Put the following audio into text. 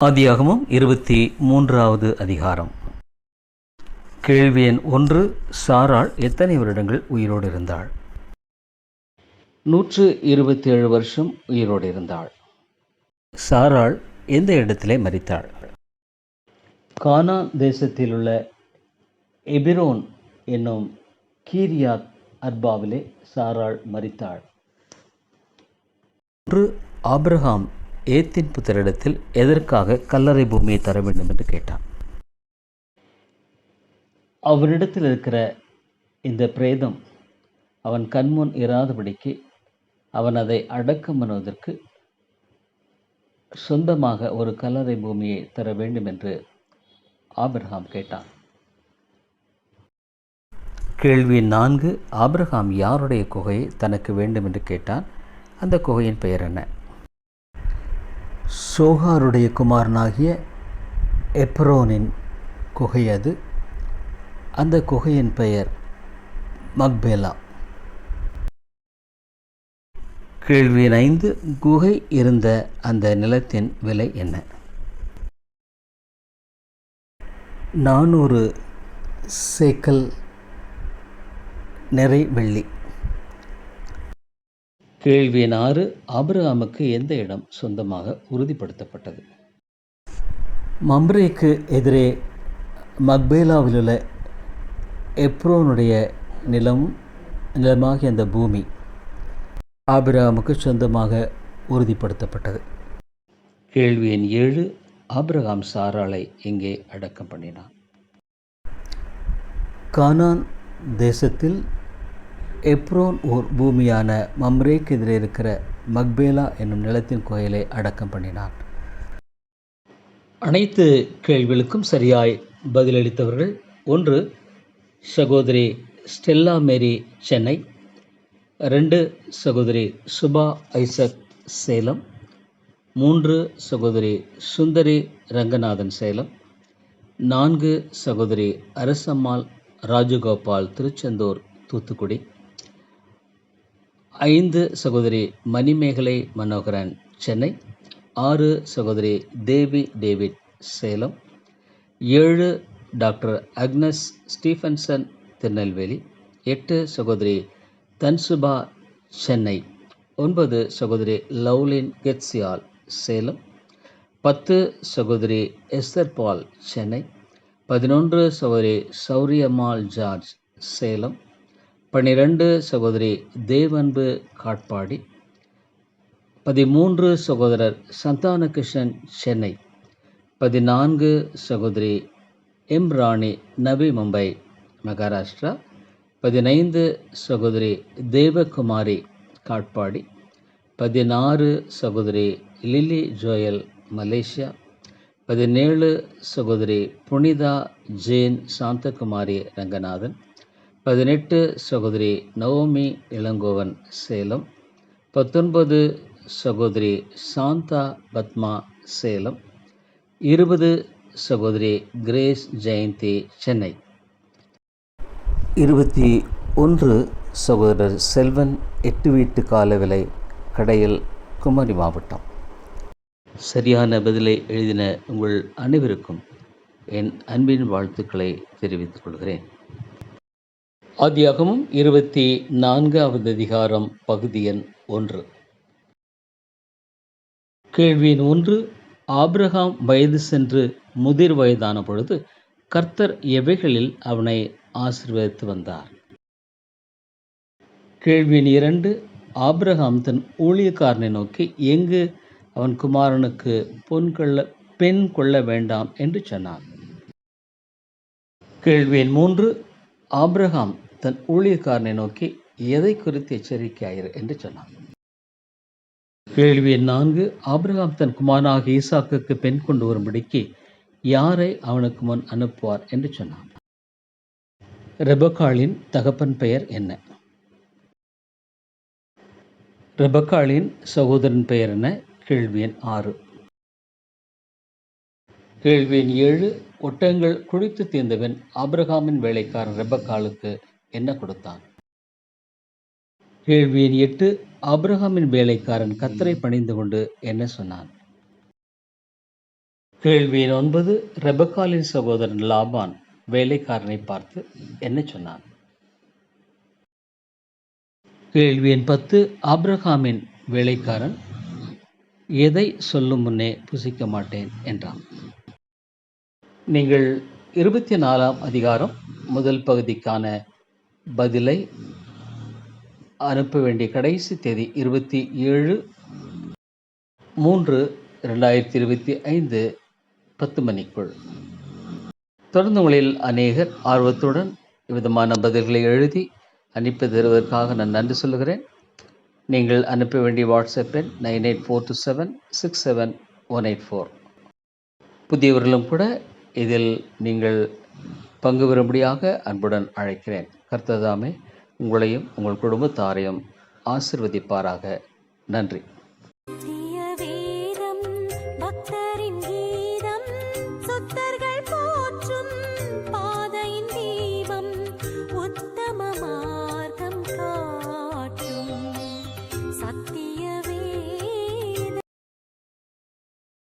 ஆதியாகமம் இருபத்தி மூன்றாவது அதிகாரம். கேள்வி எண் ஒன்று சாராள் எத்தனை வருடங்கள் உயிரோடு இருந்தாள் நூற்று இருபத்தி ஏழு வருஷம் உயிரோடு இருந்தாள் சாராள் எந்த இடத்திலே மறித்தாள் கானா தேசத்தில் உள்ள எபிரோன் என்னும் கீரியாத் அர்பாவிலே சாராள் மறித்தாள் ஒன்று ஆப்ரஹாம் ஏத்தின் புத்தரிடத்தில் எதற்காக கல்லறை பூமியை தர வேண்டும் என்று கேட்டான். அவனிடத்தில் இருக்கிற இந்த பிரேதம் அவன் கண்முன் இராதபடிக்கு அவன் அதை அடக்கம் பண்ணுவதற்கு சொந்தமாக ஒரு கல்லறை பூமியை தர வேண்டும் என்று ஆபிரகாம் கேட்டான். கேள்வி நான்கு ஆபிரகாம் யாருடைய குகையை தனக்கு வேண்டும் என்று கேட்டான்? அந்த குகையின் பெயர் என்ன? சோகாருடைய குமாரனாகிய எப்ரோனின் குகை அது. அந்த குகையின் பெயர் மக்பேலா. கேள்வி ஐந்து குகை இருந்த அந்த நிலத்தின் விலை என்ன? நானூறு சேக்கல் நிறை வெள்ளி. கேள்வி எண் ஆறு ஆபிரகாமுக்கு எந்த இடம் சொந்தமாக உறுதிப்படுத்தப்பட்டது? மம்ரேக்கு எதிரே மக்பேலாவில் உள்ள எப்ரோனுடைய நிலமும் நிலமாகிய அந்த பூமி ஆபிரகாமுக்கு சொந்தமாக உறுதிப்படுத்தப்பட்டது. கேள்வி எண் ஏழு ஆபிரகாம் சாராளை எங்கே அடக்கம் பண்ணினான்? கானான் தேசத்தில் எப்ரோன் ஓர் பூமியான மம்ரேக்கு எதிரே இருக்கிற மக்பேலா என்னும் நிலத்தின் கோயிலை அடக்கம் பண்ணினான். அனைத்து கேள்விகளுக்கும் சரியாய் பதிலளித்தவர்கள் ஒன்று சகோதரி ஸ்டெல்லா மேரி சென்னை ரெண்டு சகோதரி சுபா ஐசக் சேலம் மூன்று சகோதரி சுந்தரி ரங்கநாதன் சேலம் நான்கு சகோதரி அரசம்மாள் ராஜகோபால் திருச்செந்தூர் தூத்துக்குடி. ஐந்து சகோதரி மணிமேகலை மனோகரன் சென்னை. ஆறு சகோதரி தேவி டேவிட் சேலம். ஏழு டாக்டர் அக்னஸ் ஸ்டீஃபன்சன் திருநெல்வேலி. எட்டு சகோதரி தன்சுபா சென்னை. ஒன்பது சகோதரி லவ்லின் கெட்சியால் சேலம். பத்து சகோதரி எஸ்தர் பால் சென்னை. பதினொன்று சகோதரி சௌரியம்மாள் ஜார்ஜ் சேலம். பன்னிரெண்டு சகோதரி தேவன்பு காட்பாடி பதிமூன்று சகோதரர் சந்தானகிருஷ்ணன் சென்னை பதினான்கு சகோதரி எம் ராணி நவி மும்பை மகாராஷ்டிரா பதினைந்து சகோதரி தேவகுமாரி காட்பாடி பதினாறு சகோதரி லிலி ஜோயல் மலேசியா பதினேழு சகோதரி புனிதா ஜேன் சாந்தகுமாரி ரங்கநாதன் பதினெட்டு சகோதரி நவோமி இளங்கோவன் சேலம் பத்தொன்பது சகோதரி சாந்தா பத்மா சேலம் இருபது சகோதரி கிரேஸ் ஜெயந்தி சென்னை. இருபத்தி ஒன்று சகோதரர் செல்வன் எட்டு வீட்டு கால விலை கடையில் குமரி மாவட்டம். சரியான பதிலை எழுதின உங்கள் அனைவருக்கும் என் அன்பின் வாழ்த்துக்களை தெரிவித்துக் கொள்கிறேன். ஆதியாகமும் இருபத்தி நான்காவது அதிகாரம் பகுதி எண் ஒன்று. கேள்வியின் ஒன்று. ஆப்ரஹாம் வயது சென்று முதிர் வயதான பொழுது கர்த்தர் எவைகளில் அவனை ஆசிர்வதித்து வந்தார்? கேள்வியின் இரண்டு. ஆப்ரஹாம் தன் ஊழியக்காரனை நோக்கி எங்கு அவன் குமாரனுக்கு பொன் கொள்ள பெண் கொள்ள வேண்டாம்? என்று சொன்னான். கேள்வி மூன்று. ஆப்ரஹாம் தன் ஊழியக்காரனை நோக்கி எதை குறித்து எச்சரிக்கையாயிரு? என்று சொன்னான். கேள்வி நான்கு ஆபிரகாம் தன் குமாரனாக ஈசாக்குக்கு பெண் கொண்டு வரும்படிக்கு யாரை அவனுக்கு முன் அனுப்புவார் என்று சொன்னான். ரெபக்காளின் தகப்பன் பெயர் என்ன? ரெபக்காளின் சகோதரன் பெயர் என்ன? கேள்வி எண் ஆறு. கேள்வி எண் ஏழு ஒட்டங்கள் குளித்து தீர்ந்தவன் ஆபிரகாமின் வேலைக்காரன் ரெபக்காலுக்கு என்ன கொடுத்தான்? கேள்வி எண் எட்டு அப்ரஹாமின் வேலைக்காரன் கத்தரை பணிந்து கொண்டு என்ன சொன்னான்? கேள்வி எண் ஒன்பது ரெபக்காலின் சகோதரன் லாபான் வேலைக்காரனை பார்த்து என்ன சொன்னான்? கேள்வி எண் பத்து ஆப்ரஹாமின் வேலைக்காரன் எதை சொல்லும் முன்னே புசிக்க மாட்டேன் என்றான். நீங்கள் இருபத்தி நாலாம் அதிகாரம் முதல் பகுதிக்கான பதிலை அனுப்ப வேண்டிய கடைசி தேதி இருபத்தி ஏழு மூன்று ரெண்டாயிரத்தி இருபத்தி ஐந்து பத்து மணிக்குள். தொடர்ந்து உங்களில் அநேகர் ஆர்வத்துடன் விதமான பதில்களை எழுதி அனுப்பி தருவதற்காக நான் நன்றி சொல்கிறேன் நீங்கள் அனுப்ப வேண்டிய வாட்ஸ்அப் எண் nine eight four two seven six seven one eight four. புதியவர்களும் கூட இதில் நீங்கள் பங்கு பெறும்படியாக அன்புடன் அழைக்கிறேன். கர்த்ததாமே உங்களையும் உங்கள் குடும்பத்தாரையும் ஆசிர்வதிப்பாராக. நன்றி.